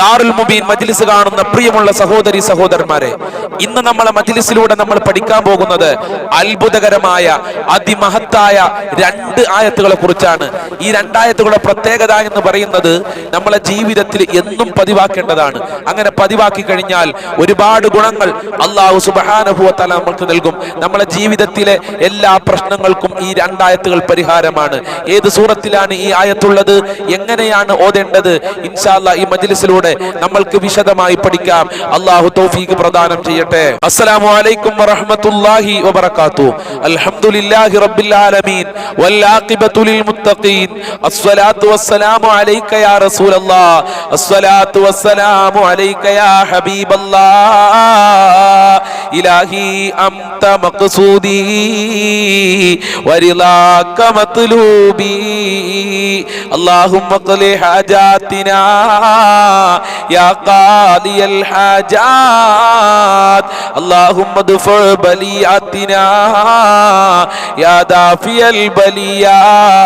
ദാറുൽ മുബീൻ മജ്ലിസ് കാണുന്ന പ്രിയമുള്ള സഹോദരി സഹോദരന്മാരെ ഇന്ന് നമ്മളെ മജ്ലിസിലൂടെ നമ്മൾ പഠിക്കാൻ പോകുന്നത് അത്ഭുതകരമായ അതിമഹത്തായ രണ്ട് ആയത്തുകളെ കുറിച്ചാണ്. ഈ രണ്ടായത്തുകളുടെ പ്രത്യേകത എന്ന് പറയുന്നത് നമ്മളെ ജീവിതത്തിൽ എന്നും പതിവാക്കേണ്ടതാണ്. അങ്ങനെ പതിവാക്കി കഴിഞ്ഞാൽ ഒരുപാട് ഗുണങ്ങൾ അള്ളാഹു സുബാനുഭവത്തല നമ്മൾക്ക് നൽകും. നമ്മളെ ജീവിതത്തിലെ എല്ലാ പ്രശ്നങ്ങൾക്കും ഈ രണ്ടായത്തുകൾ പരിഹാരമാണ്. ഏത് സൂറത്തിലാണ് ഈ ആയത്തുള്ളത്? എങ്ങനെയാണ് ഓതേണ്ടത്? ഇൻഷാല്ല ഈ മജ്ലിസിലൂടെ നമ്മൾക്ക് വിശദമായി പഠിക്കാം അള്ളാഹു തൗഫീഖ് പ്രദാനം ചെയ്യട്ടെ അസ്സലാമു അലൈക്കും വറഹ്മത്തുള്ളാഹി വബറകാത്തു അൽഹംദുലില്ലാഹി റബ്ബിൽ ആലമീൻ വൽ ആഖിബത്തു ലിൽ മുത്തഖീൻ അസ്സലാത്തു വസ്സലാമു അലൈക യാ റസൂലല്ലാഹ് അസ്സലാത്തു വസ്സലാമു അലൈക യാ ഹബീബല്ലാഹ് ഇലാഹി അംത മഖ്സൂദി വരിളാക മത്ലൂബി اللهم اقض حاجاتنا يا قاضي الحاجات اللهم ادفع بليعتنا يا دافي البليات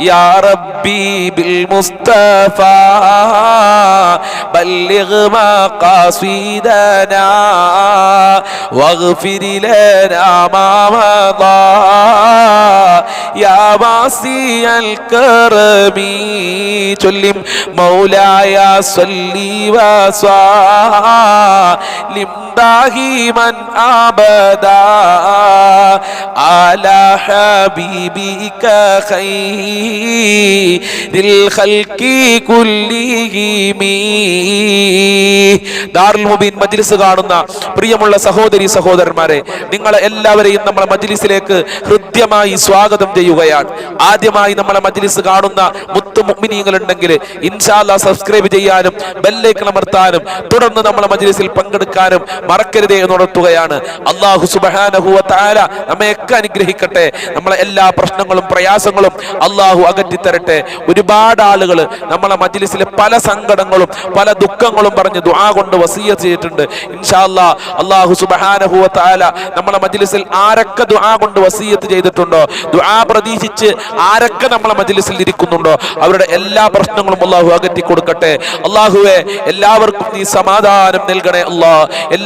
يا ربي بالمصطفى بلغ مقاصدنا واغفر لنا ما مضى يا واسي الكرم تلم مولاي صلي وسلم دائما ابدا على حبيبك خير الخلق كلهم ദാറുൽ മുബീൻ മജ്ലിസ് കാണുന്ന പ്രിയമുള്ള സഹോദരി സഹോദരന്മാരെ നിങ്ങളെ എല്ലാവരെയും നമ്മളെ മജ്ലിസിലേക്ക് ഹൃദ്യമായി സ്വാഗതം ചെയ്യുകയാണ് ആദ്യമായി നമ്മളെ മജ്ലിസ് കാണുന്ന മുത്തു മുഅ്മിനീങ്ങൾ ഉണ്ടെങ്കിൽ ഇൻഷാല്ല സബ്സ്ക്രൈബ് ചെയ്യാനും ബെല്ലേക്ക് അമർത്താനും തുടർന്ന് നമ്മളെ മജ്ലിസിൽ പങ്കെടുക്കാനും മറക്കരുതേ എന്ന് ഉണർത്തുകയാണ്. അള്ളാഹു സുബ്ഹാനഹു വ തആല നമ്മയൊക്കെ അനുഗ്രഹിക്കട്ടെ. നമ്മളെ എല്ലാ പ്രശ്നങ്ങളും പ്രയാസങ്ങളും അള്ളാഹു അകറ്റിത്തരട്ടെ. ഒരുപാട് ആളുകൾ നമ്മളെ മജ്ലിസിലെ പല സങ്കടങ്ങളും പല ദുഃഖങ്ങളും പറഞ്ഞ് ദുആ കൊണ്ട് വസീയ ചെയ്തിട്ടുണ്ട്. ഇൻഷാ ഇൻഷാല്ലാ അള്ളാഹു സുബ്ഹാനഹു വ തആല നമ്മളെ മജ്ലിസിൽ ആരൊക്കെ ദുആ കൊണ്ട് വസീയത്ത് ചെയ്തിട്ടുണ്ടോ? ദുആ പ്രതീക്ഷിച്ച് ആരൊക്കെ നമ്മളെ മജ്ലിസിൽ ഇരിക്കുന്നുണ്ടോ? അവരുടെ എല്ലാ പ്രശ്നങ്ങളും അള്ളാഹു അകറ്റി കൊടുക്കട്ടെ അള്ളാഹുവെ എല്ലാവർക്കും നീ സമാധാനം നൽകണേ അല്ലാ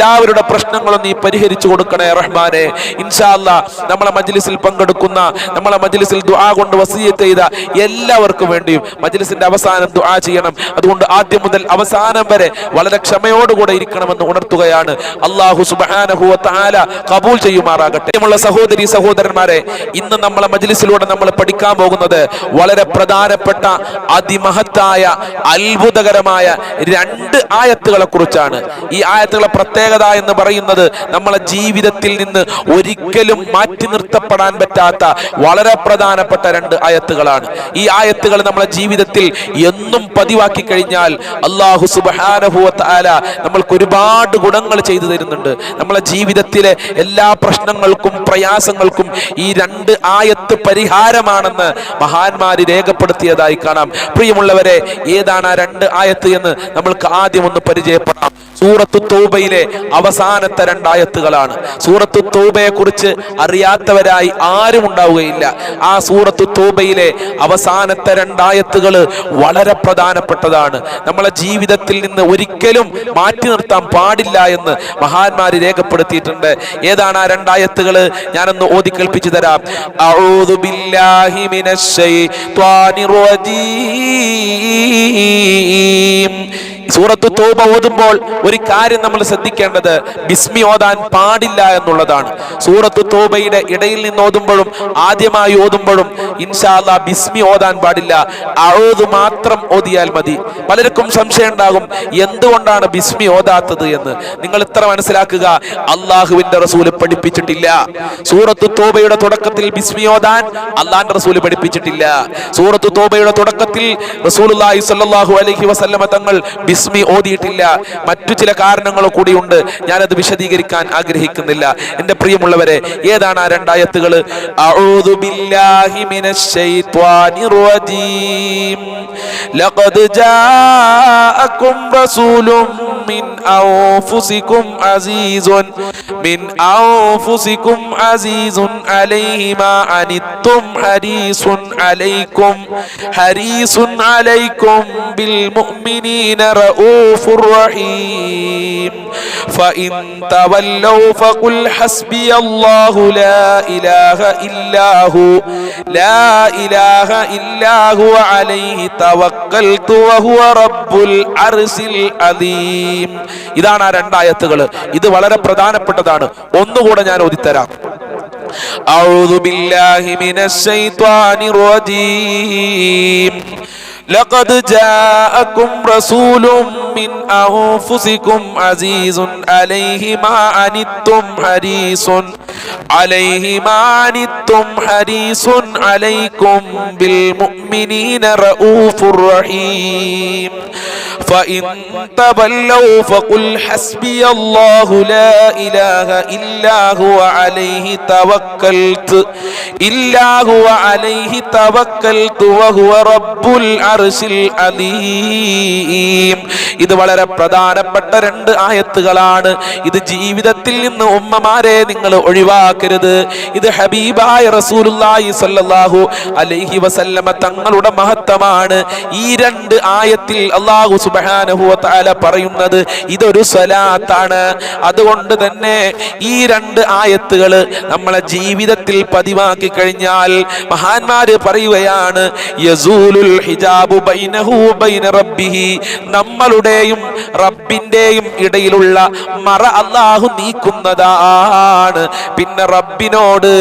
എല്ലാവരുടെ പ്രശ്നങ്ങളും നീ പരിഹരിച്ചു കൊടുക്കണേ റഹ്മാനെ. ഇൻഷാല്ല നമ്മളെ മജ്ലിസിൽ പങ്കെടുക്കുന്ന നമ്മളെ മജ്ലിസിൽ ദുആ കൊണ്ട് വസീയത്ത് ചെയ്ത എല്ലാവർക്കും വേണ്ടിയും മജ്ലിസിന്റെ അവസാനം ദുആ ചെയ്യണം. അതുകൊണ്ട് ആദ്യം മുതൽ അവസാനം വരെ വളരെ ക്ഷമയോടുകൂടെ ഇരിക്കണമെന്ന് ഉണർത്തുകയാണ്. അള്ളാഹു വ തആല കബൂൽ ചെയ്യുമാറാകട്ടെ. ഉള്ള സഹോദരി സഹോദരന്മാരെ ഇന്ന് നമ്മളെ മജ്ലിസിലൂടെ നമ്മൾ പഠിക്കാൻ പോകുന്നത് വളരെ പ്രധാനപ്പെട്ട അതിമഹത്തായ അത്ഭുതകരമായ രണ്ട് ആയത്തുകളെ കുറിച്ചാണ് ഈ ആയത്തുകളെ പ്രത്യേകത എന്ന് പറയുന്നത് നമ്മളെ ജീവിതത്തിൽ നിന്ന് ഒരിക്കലും മാറ്റി നിർത്തപ്പെടാൻ പറ്റാത്ത വളരെ പ്രധാനപ്പെട്ട രണ്ട് ആയത്തുകളാണ്. ഈ ആയത്തുകൾ നമ്മളെ ജീവിതത്തിൽ എന്നും പതിവാക്കി കഴിഞ്ഞാൽ അള്ളാഹു സുബാനഹുവല നമ്മൾക്ക് ഒരുപാട് ഗുണങ്ങൾ ചെയ്തു തരുന്നുണ്ട്. നമ്മളെ ജീവിതത്തിലെ എല്ലാ പ്രശ്നങ്ങൾക്കും പ്രയാസങ്ങൾക്കും ഈ രണ്ട് ആയത്ത് പരിഹാരമാണെന്ന് മഹാന്മാര് രേഖപ്പെടുത്തിയതായി കാണാം. പ്രിയമുള്ളവരെ ഏതാണ് ആ രണ്ട് ആയത്ത് എന്ന് നമ്മൾക്ക് ആദ്യം ഒന്ന് പരിചയപ്പെടാം. സൂറത്ത് തൗബയിലെ അവസാനത്തെ രണ്ടായത്തുകളാണ്. സൂറത്തു തൗബയെ കുറിച്ച് അറിയാത്തവരായി ആരും ഉണ്ടാവുകയില്ല. ആ സൂറത്തു തൗബയിലെ അവസാനത്തെ രണ്ടായത്തുകൾ വളരെ പ്രധാനപ്പെട്ടതാണ്. നമ്മളെ ജീവിതത്തിൽ നിന്ന് ഒരിക്കലും മാറ്റി നിർത്താൻ പാടില്ല എന്ന് മഹാന്മാര് രേഖപ്പെടുത്തിയിട്ടുണ്ട്. ഏതാണ് ആ രണ്ടായത്തുകൾ ഞാനൊന്ന് ഓതി കേൾപ്പിച്ചു തരാം റജീം. സൂറത്ത് തോബ ഓതുമ്പോൾ ഒരു കാര്യം നമ്മൾ ശ്രദ്ധിക്കേണ്ടത് ബിസ്മി ഓതാൻ പാടില്ല എന്നുള്ളതാണ്. സൂറത്ത് തോബയുടെ ഇടയിൽ നിന്ന് ഓതുമ്പോഴും ആദ്യമായി ഓതുമ്പോഴും ഇൻഷാല്ല ബിസ്മി ഓതാൻ പാടില്ല. അഴോത് മാത്രം ഓതിയാൽ മതി. പലർക്കും സംശയം ഉണ്ടാകും എന്തുകൊണ്ടാണ് ബിസ്മി ഓതാത്തത് എന്ന്. നിങ്ങൾ ഇത്ര മനസ്സിലാക്കുക അള്ളാഹുവിന്റെ റസൂൽ പഠിപ്പിച്ചിട്ടില്ല. സൂറത്ത് തോബയുടെ തുടക്കത്തിൽ ബിസ്മി ഓതാൻ അള്ളാന്റെ റസൂൽ പഠിപ്പിച്ചിട്ടില്ല. സൂറത്ത് തോബയുടെ തുടക്കത്തിൽ സ്വല്ലല്ലാഹു അലൈഹി വസല്ലമ തങ്ങൾ ബിസ്മി ഓതിയിട്ടില്ല മറ്റു ചില കാരണങ്ങൾ കൂടിയുണ്ട് ഞാനത് വിശദീകരിക്കാൻ ആഗ്രഹിക്കുന്നില്ല എന്റെ പ്രിയമുള്ളവരെ ഏതാണ് ആ രണ്ടായത്തുകൾ അഊദു ബില്ലാഹി മിനശ് ശൈത്വാനിർ റജീം ലഖദ് ജാഅകും റസൂലും من أنفسكم عزيز من أنفسكم عزيز عليه ما عنتم حريص عليكم حريص عليكم بالمؤمنين رؤوف رحيم فإن تولوا فقل حسبي الله لا إله إلا هو لا إله إلا هو عليه توكلت وهو رب العرش العظيم ഇതാണ് ആ രണ്ടായത്തുകൾ ഇത് വളരെ പ്രധാനപ്പെട്ടതാണ് ഒന്നുകൂടെ ഞാൻ ഓതിത്തരാം أعوذ بالله من الشيطان الرجيم لقد جاءكم رسول من أنفسكم عزيز عليه ما عنتم حريص عليه ما عنتم حريص عليكم بالمؤمنين رؤوف رحيم فإن تولوا فقل حسبي الله لا إله إلا هو عليه توكلت إلا هو عليه توكلت وهو رب العرش العظيم ഇത് വളരെ പ്രധാനപ്പെട്ട രണ്ട് ആയത്തുകളാണ് ഇത് ജീവിതത്തിൽ നിന്ന് ഉമ്മമാരെ നിങ്ങൾ ഒഴിവാക്കരുത്. ഇത് ഹബീബായ റസൂലുള്ളാഹി സ്വല്ലല്ലാഹു അലൈഹി വസല്ലമ തങ്ങളുടെ മഹത്വമാണ്. ഈ രണ്ട് ആയത്തിൽ അള്ളാഹു സുബ്ഹാനഹു വ തആല പറയുന്നത് ഇതൊരു സ്വലാത്താണ്. അതുകൊണ്ട് തന്നെ ഈ രണ്ട് ആയത്തുകൾ നമ്മളെ ജീവിതത്തിൽ പതിവാക്കി കഴിഞ്ഞാൽ മഹാന്മാര് പറയുകയാണ് യസൂലുൽ ഹിജാബു ബൈനഹു ബൈന റബ്ബിഹി. നമ്മളുടെയും റബ്ബിന്റെയും ഇടയിലുള്ള മറ അള്ളാഹു നീക്കുന്നതാണ്. പിന്നെ റബ്ബിനോട്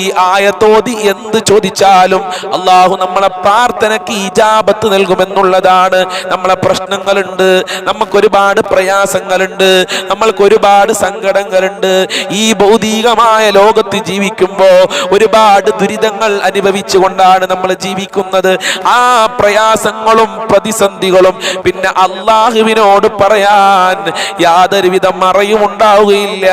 ഈ ആയത്തോതി എന്ത് ചോദിച്ചാലും അള്ളാഹു നമ്മളെ പ്രാർത്ഥനയ്ക്ക് ഇജാബത്ത് നൽകുമെന്നുള്ളതാണ്. നമ്മളെ പ്രശ്നങ്ങളുണ്ട് നമുക്കൊരുപാട് പ്രയാസങ്ങളുണ്ട് നമ്മൾക്ക് ഒരുപാട് സങ്കടങ്ങളുണ്ട്. ഈ ഭൗതികമായ ലോകത്ത് ജീവിക്കുമ്പോൾ ഒരുപാട് ദുരിതങ്ങൾ അനുഭവിച്ചുകൊണ്ടാണ് നമ്മൾ ജീവിക്കുന്നത്. ആ പ്രയാസങ്ങളും പ്രതിസന്ധികളും പിന്നെ അള്ളാഹുവിനോട് പറയാൻ യാതൊരുവിധ മറയും ഉണ്ടാവുകയില്ല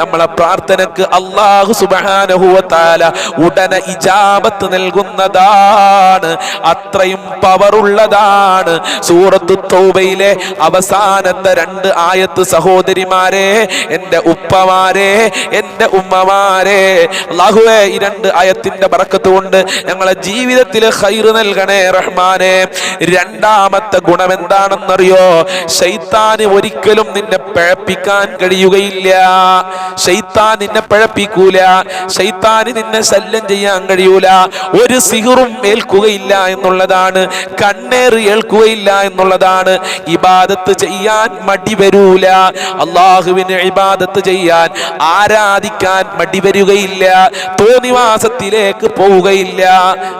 നമ്മളെ പ്രാർത്ഥനക്ക് അള്ളാഹു സുബാനഹുവത്താല ഉടനെ ഇജാബത്ത് നൽകുന്നതാണ്. അത്രയും പവറുള്ളതാണ്. സൂറത്ത് തൗബയിലെ അവസാനത്തെ രണ്ട് ആയത്ത് സഹോദരിമാരെ എന്റെ ഉപ്പമാരെ എന്റെ ഉമ്മമാരെ. അള്ളാഹുവേ ഈ രണ്ട് ആയത്തിന്റെ പറക്കത്ത് കൊണ്ട് ഞങ്ങളെ ജീവിതത്തിൽ ഹൈറ് നൽകണേ റഹ്മാനെ. രണ്ടാമത്തെ ഗുണം എന്താണെന്നറിയോ ശൈത്താന് ഒരിക്കലും നിന്നെ പഴപ്പിക്കാൻ കഴിയുകയില്ല. ശൈത്താൻ നിന്നെ പഴപ്പിക്കൂല ശൈത്താന് നിന്നെ ശല്യം ചെയ്യാൻ കഴിയൂല. ഒരു സിഹറും ഏൽക്കുകയില്ല എന്നുള്ളതാണ്. കണ്ണേറ് ഏൽക്കുകയില്ല എന്നുള്ളതാണ്. ഇബാദത്ത് ചെയ്യാൻ മടി വരൂല. അള്ളാഹുവിന് ഇബാദത്ത് ചെയ്യാൻ ആരാധിക്കാൻ മടി വരികയില്ല. തോന്നിവാസത്തിലേക്ക് പോവുകയില്ല.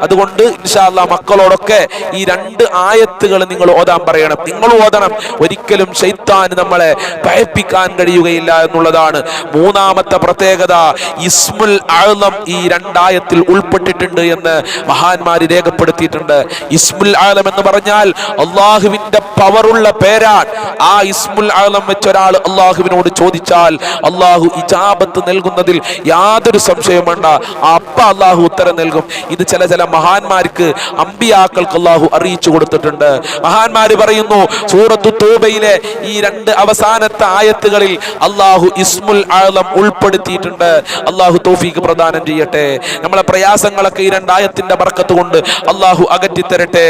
അതുകൊണ്ട് ഇൻഷാല്ല മക്കളോടൊക്കെ ഈ രണ്ട് ആയത്തുകൾ നിങ്ങൾ ഓതാൻ പറയണം. നിങ്ങൾ ഓതണം. ഒരിക്കലും ശൈത്താൻ നമ്മളെ ഭയപ്പിക്കാൻ കഴിയുകയില്ല എന്നുള്ളതാണ്. മൂന്നാമത്തെ പ്രത്യേകത. ഇസ്മുൽ ആലം ഈ രണ്ടായത്തിൽ ഉൾപ്പെട്ടിട്ടുണ്ട് എന്ന് മഹാന്മാര് രേഖപ്പെടുത്തിയിട്ടുണ്ട്. ഇസ്മുൽ ആലം എന്ന് പറഞ്ഞാൽ അള്ളാഹുവിന്റെ പവറുള്ള പേരാണ്. ആ ഇസ്മുൽ ആലം വെച്ച് ഒരാൾ അള്ളാഹുവിനോട് ചോദിച്ചാൽ അള്ളാഹു ഇജാബത്ത് നൽകുന്നതിൽ യാതൊരു സംശയം വേണ്ട. അപ്പ അള്ളാഹു ഉത്തരം നൽകും. ഇത് ചില ചില മഹാന്മാർക്ക് അമ്പിയാക്കൾക്ക് അള്ളാഹു അറിയിച്ചു കൊടുത്തിട്ടുണ്ട്. മഹാന്മാര് പറയുന്നു സൂറത്തു തൂബയിലെ ഈ രണ്ട് അവസാനത്തെ ആയത്തുകളിൽ അള്ളാഹു ഇസ്മുൽ ആലം ഉൾപ്പെടുത്തിയിട്ടുണ്ട്. അള്ളാഹു തോഫീക്ക് പ്രദാനം ചെയ്യട്ടെ. നമ്മളെ പ്രയാസങ്ങളൊക്കെ ഈ രണ്ടായത്തിന്റെ ബർക്കത്ത് കൊണ്ട് അള്ളാഹു അകറ്റിത്തരട്ടെ.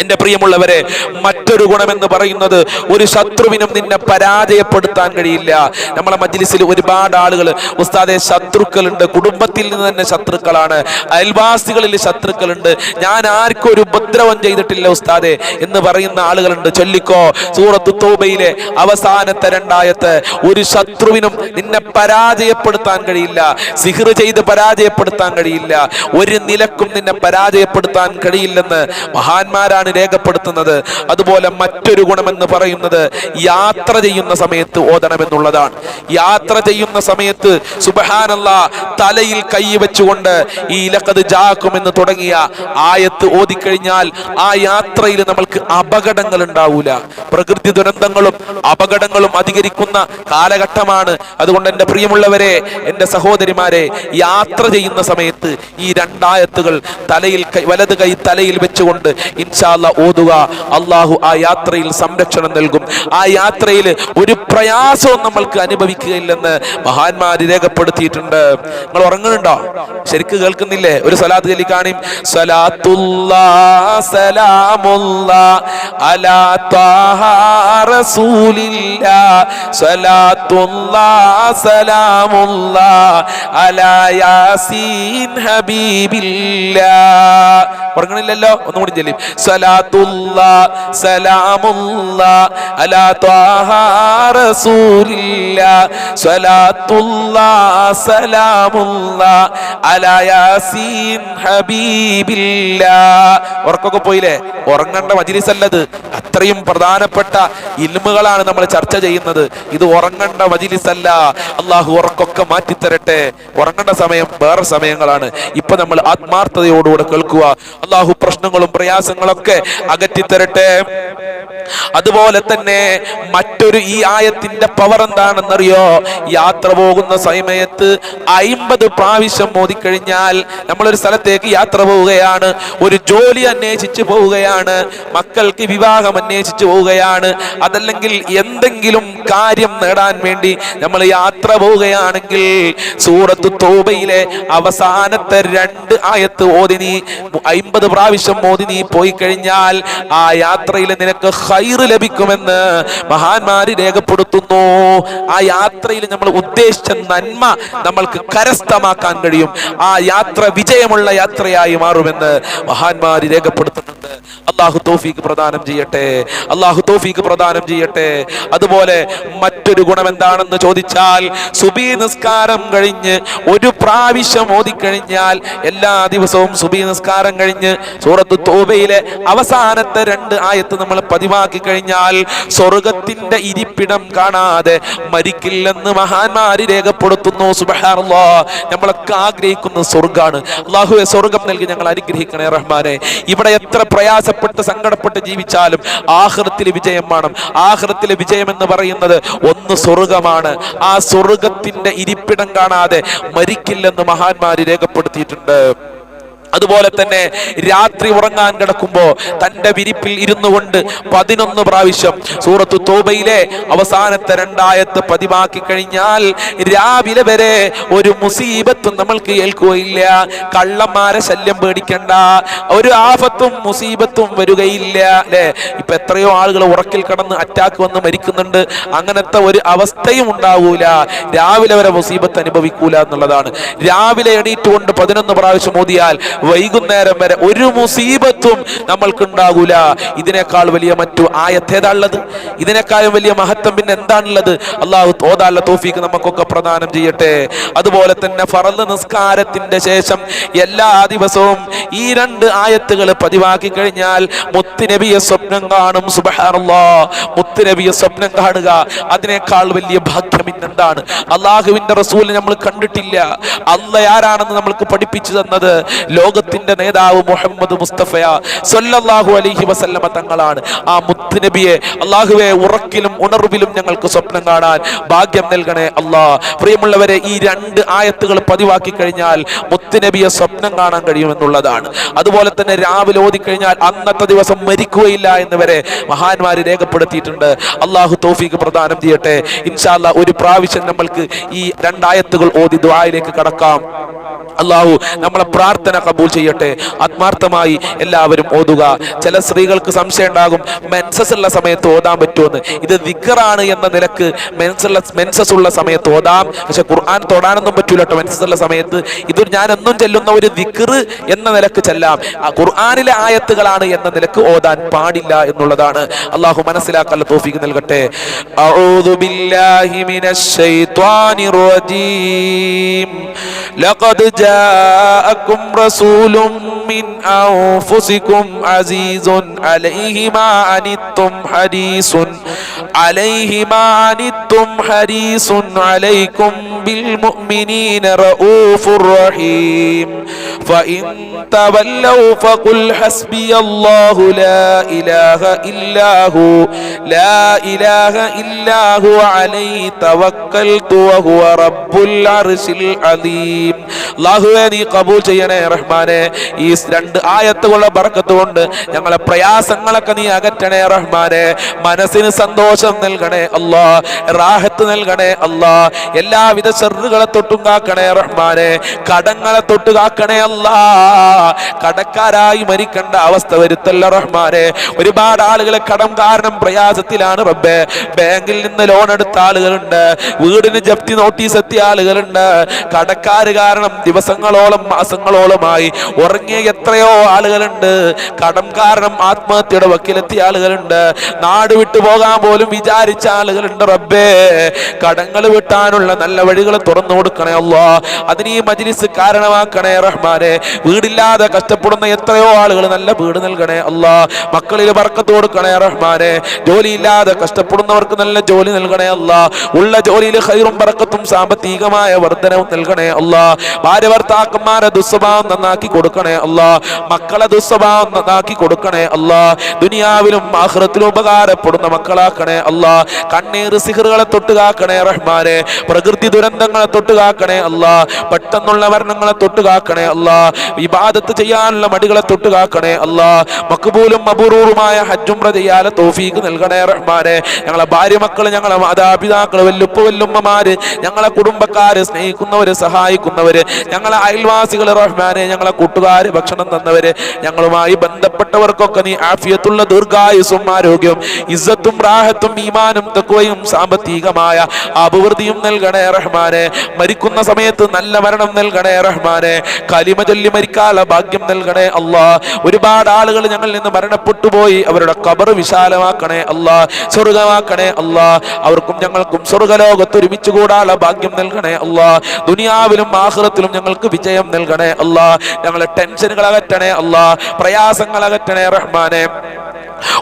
എന്റെ പ്രിയമുള്ളവരെ മറ്റൊരു ഗുണമെന്ന് പറയുന്നത് ഒരു ശത്രുവിനും നിന്നെ പരാജയപ്പെടുത്താൻ കഴിയില്ല. നമ്മളെ മജ്ലിസിൽ ഒരുപാട് ആളുകൾ ഉസ്താദെ ശത്രുക്കളുണ്ട് കുടുംബത്തിൽ നിന്ന് തന്നെ ശത്രുക്കളാണ് അയൽവാസികളിൽ ശത്രുക്കളുണ്ട്. ഞാൻ ആർക്കും ഒരു ഉപദ്രവം ചെയ്തിട്ടില്ല ഉസ്താദെ എന്ന് പറയുന്ന ആളുകളുണ്ട്. ചൊല്ലിക്കോ സൂറത്ത് തോബയിലെ അവസാനത്തെ രണ്ടായത്ത് ഒരു ശത്രുവിനും നിന്നെ പരാജയപ്പെടുത്താൻ കഴിയില്ല സിഹിർ ചെയ്ത് പരാജയപ്പെടുത്താൻ കഴിയില്ല ഒരു നിലക്കും നിന്നെ പരാജയപ്പെടുത്താൻ കഴിയില്ലെന്ന് മഹാന്മാരാണ് രേഖപ്പെടുത്തുന്നത്. അതുപോലെ മറ്റൊരു ഗുണമെന്ന് പറയുന്നത് യാത്ര ചെയ്യുന്ന സമയത്ത് ഓതണമെന്നുള്ളതാണ്. യാത്ര ചെയ്യുന്ന സമയത്ത് സുബഹാനല്ല തലയിൽ കൈ വെച്ചുകൊണ്ട് ഈ ലക്കത് ജാക്കുമെന്ന് തുടങ്ങിയ ആയത്ത് ഓതിക്കഴിഞ്ഞാൽ ആ യാത്രയിൽ നമ്മൾക്ക് അപകടങ്ങൾ ഉണ്ടാവൂല. പ്രകൃതി ദുരന്തങ്ങളും അപകടങ്ങളും അധികരിക്കുന്ന കാലഘട്ടമാണ്. അതുകൊണ്ട് എന്റെ പ്രിയമുള്ളവരെ എന്റെ സഹോദരിമാരെ യാത്ര ചെയ്യുന്ന സമയത്ത് ഈ രണ്ടായത്തുകൾ തലയിൽ കൈ വലത് കൈ തലയിൽ വെച്ചുകൊണ്ട് ഇൻഷാ ഇൻഷാല്ല ഓതുക. അള്ളാഹു ആ യാത്രയിൽ സംരക്ഷണം നൽകും. ആ യാത്രയിൽ ഒരു പ്രയാസവും നമ്മൾക്ക് അനുഭവിക്കുകയില്ലെന്ന് മഹാന്മാര് രേഖപ്പെടുത്തിയിട്ടുണ്ട്. നിങ്ങൾ ഉറങ്ങുന്നുണ്ടോ? ശരിക്ക് കേൾക്കുന്നില്ലേ? ഒരു സലാത്ത് ചൊല്ലി കാണും. സലാത്തുല്ലാ സലാമുല്ലാ അലാ റസൂലില്ല. സലാത്തുല്ലാ സലാമുല്ലാ അലാ യാസീൻ ഹബീബില്ലാ. ഉറങ്ങണില്ലല്ലോ ഒന്നും കൂടി അലാ അലാ ഉറക്കൊക്കെ പോയില്ലേ? ഉറങ്ങേണ്ട മജിലിസ് അല്ലത് അത്രയും പ്രധാനപ്പെട്ട ഇൽമുകളാണ് നമ്മൾ ചർച്ച ചെയ്യുന്നത്. ഇത് ഉറങ്ങേണ്ട മജിലിസല്ല. അള്ളാഹു ഉറക്കൊക്കെ മാറ്റിത്തരട്ടെ. ഉറങ്ങേണ്ട സമയം വേറെ സമയങ്ങളാണ്. ഇപ്പൊ നമ്മൾ ആത്മാർത്ഥതയോടുകൂടെ കേൾക്കുക. അള്ളാഹു പ്രശ്നങ്ങളും പ്രയാസങ്ങളൊക്കെ അകറ്റിത്തരട്ടെ. അതുപോലെ തന്നെ മറ്റൊരു ഈ ആയത്തിന്റെ പവർ എന്താണെന്നറിയോ? യാത്ര പോകുന്ന സമയത്ത് അയിമ്പത് പ്രാവശ്യം മോദിക്കഴിഞ്ഞാൽ നമ്മളൊരു സ്ഥലത്തേക്ക് യാത്ര പോവുകയാണ്. ഒരു ജോലി അന്വേഷിച്ച് പോവുകയാണ്. മക്കൾക്ക് വിവാഹം അന്വേഷിച്ച് പോവുകയാണ്. അതല്ലെങ്കിൽ എന്തെങ്കിലും കാര്യം നേടാൻ വേണ്ടി നമ്മൾ യാത്ര പോവുകയാണെങ്കിൽ സൂറത്ത് തോബയിലെ അവസാനത്തെ രണ്ട് ആയത്ത് ഓതിനി നീ അയിമ്പത് പ്രാവശ്യം നീ പോയി കഴിഞ്ഞാൽ ആ യാത്രയിൽ നിനക്ക് ഹൈറ് ലഭിക്കുമെന്ന് മഹാന്മാര് രേഖപ്പെടുത്തുന്നു. ആ യാത്രയിൽ നമ്മൾ ഉദ്ദേശിച്ച നന്മ നമ്മൾക്ക് കരസ്ഥമാക്കാൻ കഴിയും. ആ യാത്ര വിജയമുള്ള യാത്രയായി മാറുമെന്ന് മഹാന്മാര് രേഖപ്പെടുത്തുന്നുണ്ട്. അള്ളാഹു തോഫീക്ക് പ്രദാനം ചെയ്യട്ടെ അള്ളാഹു തോഫീക്ക് പ്രദാനം ചെയ്യട്ടെ. അതുപോലെ മറ്റൊരു ഗുണം എന്താണെന്ന് ചോദിച്ചാൽ സുബി നിസ്കാരം കഴിഞ്ഞ് ഒരു പ്രാവശ്യം ഓതിക്കഴിഞ്ഞാൽ എല്ലാ ദിവസവും സുബി നിസ്കാരം കഴിഞ്ഞ് സൂറത്ത് തോബയിലെ അവസാനത്തെ രണ്ട് ആയത്ത് നമ്മൾ പതിവാക്കി കഴിഞ്ഞാൽ സ്വർഗത്തിന്റെ ഇരിപ്പിടം കാണാതെ മരിക്കില്ലെന്ന് മഹാന്മാര് രേഖപ്പെടുത്തുന്നു. സുബഹാനല്ലാ. നമ്മളൊക്കെ ആഗ്രഹിക്കുന്ന സ്വർഗാണ് അള്ളാഹുവെ സ്വർഗം നൽകി ഞങ്ങൾ അനുഗ്രഹിക്കണേ റഹ്മാനെ. ഇവിടെ എത്ര പ്രയാസപ്പെട്ട് സങ്കടപ്പെട്ട് ജീവിച്ചാലും ആഹൃത്തിലെ വിജയം വേണം. ആഹൃത്തിലെ വിജയം എന്ന് പറയുന്നത് ഒന്ന് സ്വർഗമാണ്. ആ സ്വർഗത്തിന്റെ ഇരിപ്പിടം കാണാതെ മരിക്കില്ലെന്ന് മഹാന്മാര് രേഖപ്പെടുത്തിയിട്ടുണ്ട്. അതുപോലെ തന്നെ രാത്രി ഉറങ്ങാൻ കിടക്കുമ്പോൾ തന്റെ വിരിപ്പിൽ ഇരുന്നു കൊണ്ട് പതിനൊന്ന് പ്രാവശ്യം സൂറത്ത് തോബയിലെ അവസാനത്തെ രണ്ടായത്ത് പതിവാക്കി കഴിഞ്ഞാൽ രാവിലെ വരെ ഒരു മുസീബത്തും നമ്മൾക്ക് ഏൽക്കുകയില്ല. കള്ളന്മാരെ ശല്യം പേടിക്കണ്ട. ഒരു ആഫത്തും മുസീബത്തും വരികയില്ല. അല്ലെ? ഇപ്പൊ എത്രയോ ആളുകൾ ഉറക്കിൽ കടന്ന് അറ്റാക്ക് വന്ന് മരിക്കുന്നുണ്ട്. അങ്ങനത്തെ ഒരു അവസ്ഥയും ഉണ്ടാവൂല. രാവിലെ വരെ മുസീബത്ത് അനുഭവിക്കൂല എന്നുള്ളതാണ്. രാവിലെ എണീറ്റുകൊണ്ട് പതിനൊന്ന് പ്രാവശ്യം ഓതിയാൽ വൈകുന്നേരം വരെ ഒരു മുസീബത്തും നമ്മൾക്ക് ഉണ്ടാകൂല ഇതിനേക്കാൾ വലിയ മറ്റു ആയത്തേതാണുള്ളത് ഇതിനേക്കാളും വലിയ മഹത്വം പിന്നെ എന്താണുള്ളത്? അള്ളാഹു തോതാള്ള തോഫീക്ക് നമുക്കൊക്കെ പ്രദാനം ചെയ്യട്ടെ. അതുപോലെ തന്നെ ഫറന്ന് നിസ്കാരത്തിന്റെ ശേഷം എല്ലാ ദിവസവും ഈ രണ്ട് ആയത്തുകൾ പതിവാക്കി കഴിഞ്ഞാൽ മുത്തുനബിയെ സ്വപ്നം കാണും. സുബഹാനല്ലാ. മുത്തുനബിയെ സ്വപ്നം കാണുക. അതിനേക്കാൾ വലിയ ഭാഗ്യം ഇന്നെന്താണ്? അള്ളാഹുവിന്റെ റസൂലിനെ നമ്മൾ കണ്ടിട്ടില്ല. അല്ല ആരാണെന്ന് നമ്മൾക്ക് പഠിപ്പിച്ചു തന്നത്? ലോകത്തിന്റെ നേതാവ് മുഹമ്മദ് മുസ്തഫയ അലൈഹി വസല്ലമ തങ്ങളാണ്. ആ മുത്തുനബിയെ അള്ളാഹുവെ ഉറക്കിലും ഉണർവിലും ഞങ്ങൾക്ക് സ്വപ്നം കാണാൻ ഭാഗ്യം നൽകണേ അള്ളാഹ് പ്രിയമുള്ളവരെ ഈ രണ്ട് ആയത്തുകൾ പതിവാക്കി കഴിഞ്ഞാൽ മുത്തുനബിയെ സ്വപ്നം കാണാൻ കഴിയുമെന്നുള്ളതാണ്. അതുപോലെ തന്നെ രാവിലെ ഓതിക്കഴിഞ്ഞാൽ അന്നത്തെ ദിവസം മരിക്കുകയില്ല എന്നിവരെ മഹാന്മാര് രേഖപ്പെടുത്തിയിട്ടുണ്ട്. അള്ളാഹു തോഫീക്ക് പ്രദാനം ചെയ്യട്ടെ. ഇൻഷാല്ല ഒരു പ്രാവശ്യം നമ്മൾക്ക് ഈ രണ്ടായത്തുകൾ ഓതി ദ്വായിലേക്ക് കടക്കാം. അള്ളാഹു നമ്മളെ പ്രാർത്ഥന കബൂൽ ചെയ്യട്ടെ. ആത്മാർത്ഥമായി എല്ലാവരും ഓതുക. ചില സ്ത്രീകൾക്ക് സംശയം ഉണ്ടാകും മെൻസസ് ഉള്ള സമയത്ത് ഓതാൻ പറ്റുമെന്ന്. ഇത് വിക്കറാണ് എന്ന നിലയ്ക്ക് മെൻസുള്ള മെൻസസ് ഉള്ള സമയത്ത് ഓതാം. പക്ഷെ ഖുർആൻ തൊടാനൊന്നും പറ്റൂല മെൻസസ് ഉള്ള സമയത്ത്. ഇത് ഞാൻ എന്നും ചെല്ലുന്ന ഒരു വിക്കറ് എന്ന നിലയ്ക്ക് ചെല്ലാം. ഖുർആാനിലെ ആയത്തുകളാണ് എന്ന നിലയ്ക്ക് ഓതാൻ പാടില്ല എന്നുള്ളതാണ്. അള്ളാഹു മനസ്സിലാക്കാൻ തോഫിക്ക് നൽകട്ടെ. ലഖദ് ജാഅക്കും റസൂലും رسول من أنفسكم عزيز عليه ما عنتم حديث عليه ما عنتم حديث عليكم മുഅ്മിനീന റഊഫുർ റഹീം فإن تولوا فقل حسبي الله لا إله إلا هو لا إله إلا هو عليه توكلت وهو رب العرش العظيم അള്ളാഹുവെ നീ കബൂൽ ചെയ്യണേ റഹ്മാനെ ഈ രണ്ട് ആയത്തുകളുടെ ബർക്കത്ത് കൊണ്ട് ഞങ്ങളെ പ്രയാസങ്ങളൊക്കെ നീ അകറ്റണേ റഹ്മാനെ മനസ്സിന് സന്തോഷം നൽകണേ അല്ലാ റാഹത്ത് നൽകണേ അല്ലാ എല്ലാവിധ ചെറുകളെ തൊട്ടും കാക്കണേ റഹ്മാനെ. കടങ്ങളെ തൊട്ട് കാക്കണേ അല്ല. കടക്കാരായി മരിക്കേണ്ട അവസ്ഥ വരുത്തല്ല റഹ്മാനെ. ഒരുപാട് ആളുകളെ കടം കാരണം പ്രയാസത്തിലാണ് റബ്ബെ. ബാങ്കിൽ നിന്ന് ലോൺ എടുത്ത ആളുകളുണ്ട്. വീടിന് ജപ്തി നോട്ടീസ് എത്തിയ ആളുകളുണ്ട്. കടക്കാര് കാരണം ദിവസങ്ങളോളം മാസങ്ങളോളമായി ഉറങ്ങിയ എത്രയോ ആളുകളുണ്ട്. കടം കാരണം ആത്മഹത്യയുടെ വക്കിലെത്തിയ ആളുകളുണ്ട്. നാട് വിട്ടു പോകാൻ പോലും വിചാരിച്ച ആളുകളുണ്ട് റബ്ബേ. കടങ്ങൾ വിട്ടാനുള്ള നല്ല വഴികൾ തുറന്നു കൊടുക്കണേ അള്ളാ. അതിന് ഈ മജ്ലിസ് കാരണമാക്കണേ റഹ്മാനെ. വീടില്ലാതെ കഷ്ടപ്പെടുന്ന എത്രയോ ആളുകൾ നല്ല വീട് നൽകണേ അല്ലാ മക്കളിൽ ബർക്കത്ത് കൊടുക്കണേ റഹ്മാനെ. ജോലിയില്ലാതെ കഷ്ടപ്പെടുന്നവർക്ക് നല്ല ജോലി നൽകണേ അല്ല ഉള്ള ജോലിയിൽ ഹൈറും ബർക്കത്തും സാമ്പത്തികമായ വർധനവും നൽകണേ അല്ല ഭാര്യ ഭർത്താക്കന്മാരെ ദുസ്വഭാവം നന്നാക്കി കൊടുക്കണേ അല്ല മക്കളെ ദുസ്വഭാവം നന്നാക്കി കൊടുക്കണേ അല്ല ദുനിയാവിലും ആഹ്റത്തിലും ഉപകാരപ്പെടുന്ന മക്കളാക്കണേ അല്ല കണ്ണീർ സിഹറുകളെ തൊട്ടുകാക്കണേ റഹ്മാനെ. പ്രകൃതി ദുരന്തങ്ങളെ തൊട്ട് കാക്കണേ അല്ല. പെട്ടെന്നുള്ള മരണങ്ങളെ തൊട്ട് കാക്കണേ അല്ല. വിവാദത്ത് ചെയ്യാനുള്ള മടികളെ തൊട്ട് കാക്കണേ അല്ല. മക്ബൂലും മബുറൂറുമായ ഹജ്ജുംറ ചെയ്യാലെ തോഫീക്ക് നൽകണേ റഹ്മാനെ. ഞങ്ങളെ ഭാര്യ മക്കൾ ഞങ്ങളെ മാതാപിതാക്കൾ വല്ലുപ്പ വല്ലുമ്മമാര് ഞങ്ങളെ കുടുംബക്കാര് സ്നേഹിക്കുന്നവര് സഹായിക്കുന്നവര് ഞങ്ങളെ അയൽവാസികൾ റഹ്മാനെ ഞങ്ങളെ കൂട്ടുകാര് ഭക്ഷണം തന്നവര് ഞങ്ങളുമായി ബന്ധപ്പെട്ടവർക്കൊക്കെ നീ ആഫിയത്തുള്ള ദീർഘായുസും ആരോഗ്യവും ഇസ്സത്തും റാഹത്തും ഈമാനും തക്കുവയും സാമ്പത്തികമായ അഭിവൃദ്ധിയും നൽകണേ റഹ്മാനെ മരിക്കുന്ന സമയത്ത് നല്ല മരണം നൽകണേ റഹ്മാനെ. കലിമ ചൊല്ലി മരിക്കാനുള്ള ഭാഗ്യം നൽകണേ അല്ലാ ഒരുപാട് ആളുകൾ ഞങ്ങളിൽ നിന്ന് മരണപ്പെട്ടു പോയി. അവരുടെ കബർ വിശാലമാക്കണേ അല്ലാ സ്വർഗമാക്കണേ അല്ലാ അവർക്കും ഞങ്ങൾക്കും സ്വർഗലോകത്ത് ഒരുമിച്ച് കൂടാനുള്ള ഭാഗ്യം നൽകണേ അല്ലാ ദുനിയാവിലും ആഹ്റത്തിലും ഞങ്ങൾക്ക് വിജയം നൽകണേ അല്ലാ ഞങ്ങളെ ടെൻഷനുകൾ അകറ്റണേ അല്ലാ പ്രയാസങ്ങൾ അകറ്റണേ റഹ്മാനെ.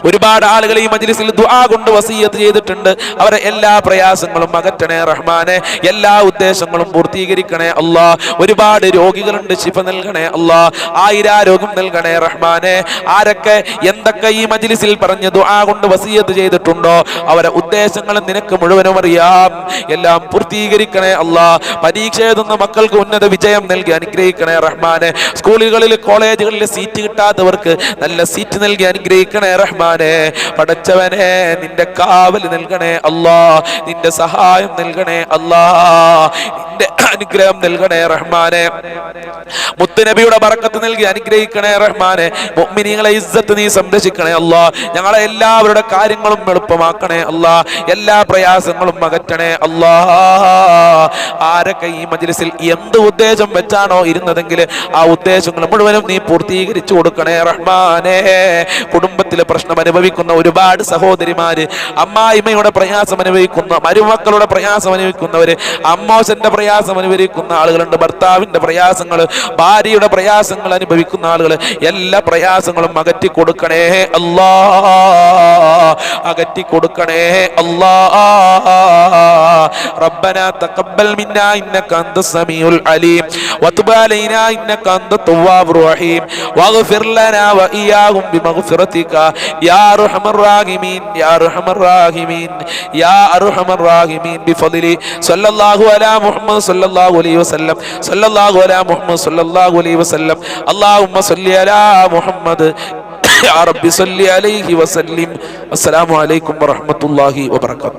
ഒരുപാട് ആളുകൾ ഈ മജ്ലിസിൽ ദുആ കൊണ്ട് വസീയത്ത് ചെയ്തിട്ടുണ്ട്. അവരെ എല്ലാ പ്രയാസങ്ങളും അകറ്റണേ റഹ്മാനെ. എല്ലാ ഉദ്ദേശങ്ങളും പൂർത്തീകരിക്കണേ അല്ലാ. ഒരുപാട് രോഗികളുണ്ട് ശിഫ നൽകണേ അല്ലാ. ആയിരാരോഗ്യം നൽകണേ റഹ്മാനെ. ആരൊക്കെ എന്തൊക്കെ ഈ മജ്ലിസിൽ പറഞ്ഞ് ദുആ കൊണ്ട് വസീയത്ത് ചെയ്തിട്ടുണ്ടോ? അവരെ ഉദ്ദേശങ്ങൾ നിനക്ക് മുഴുവനും അറിയാം. എല്ലാം പൂർത്തീകരിക്കണേ അല്ലാ. പരീക്ഷ എഴുതുന്ന മക്കൾക്ക് ഉന്നത വിജയം നൽകി അനുഗ്രഹിക്കണേ റഹ്മാനെ. സ്കൂളുകളിൽ കോളേജുകളിൽ സീറ്റ് കിട്ടാത്തവർക്ക് നല്ല സീറ്റ് നൽകി അനുഗ്രഹിക്കണേ റഹ്മാനെ പടച്ചവനെ നിന്റെ കാവൽ നൽകണേ അല്ലാ നിന്റെ സഹായം നൽകണേ അല്ലാ നിന്റെ അനുഗ്രഹം നൽകണേ റഹ്മാനെ. മുത്തുനബിയുടെ ബറക്കത്ത് നൽകി അനുഗ്രഹിക്കണേ റഹ്മാനെ. മുഅ്മിനീങ്ങളെ ഇസ്സത്ത് നീ സംരക്ഷിക്കണേ അല്ലാ ഞങ്ങളെ എല്ലാവരുടെ കാര്യങ്ങളും എളുപ്പമാക്കണേ അല്ലാ എല്ലാ പ്രയാസങ്ങളും അകറ്റണേ അല്ലാ. ആരൊക്കെ ഈ മജ്ലിസിൽ എന്ത് ഉദ്ദേശം വെച്ചാണോ ഇരുന്നതെങ്കിൽ ആ ഉദ്ദേശങ്ങൾ മുഴുവനും നീ പൂർത്തീകരിച്ചു കൊടുക്കണേ റഹ്മാനെ. കുടുംബത്തിലെ പ്രശ്നം അനുഭവിക്കുന്ന ഒരുപാട് സഹോദരിമാര് അമ്മായിമ്മയുടെ പ്രയാസം അനുഭവിക്കുന്ന മരുമക്കളുടെ പ്രയാസം അനുഭവിക്കുന്നവര് അമ്മോശന്റെ പ്രയാസം അനുഭവിക്കുന്ന ആളുകളുണ്ട് ഭർത്താവിന്റെ പ്രയാസങ്ങൾ ഭാര്യയുടെ പ്രയാസങ്ങൾ അനുഭവിക്കുന്ന ആളുകൾ എല്ലാ പ്രയാസങ്ങളും അകറ്റി കൊടുക്കണേ അല്ലാ അകറ്റി കൊടുക്കണേ അല്ലാ ربنا تقبل منا انك انت السميع العليم وتب علينا انك انت التواب الرحيم واغفر لنا واياهم بمغفرتك يا ارحم الراحمين يا ارحم الراحمين يا ارحم الراحمين بفضل صلى الله على محمد صلى الله عليه وسلم صلى الله على محمد صلى الله عليه وسلم اللهم صل على محمد يا رب صل عليه وسلم السلام عليكم ورحمه الله وبركاته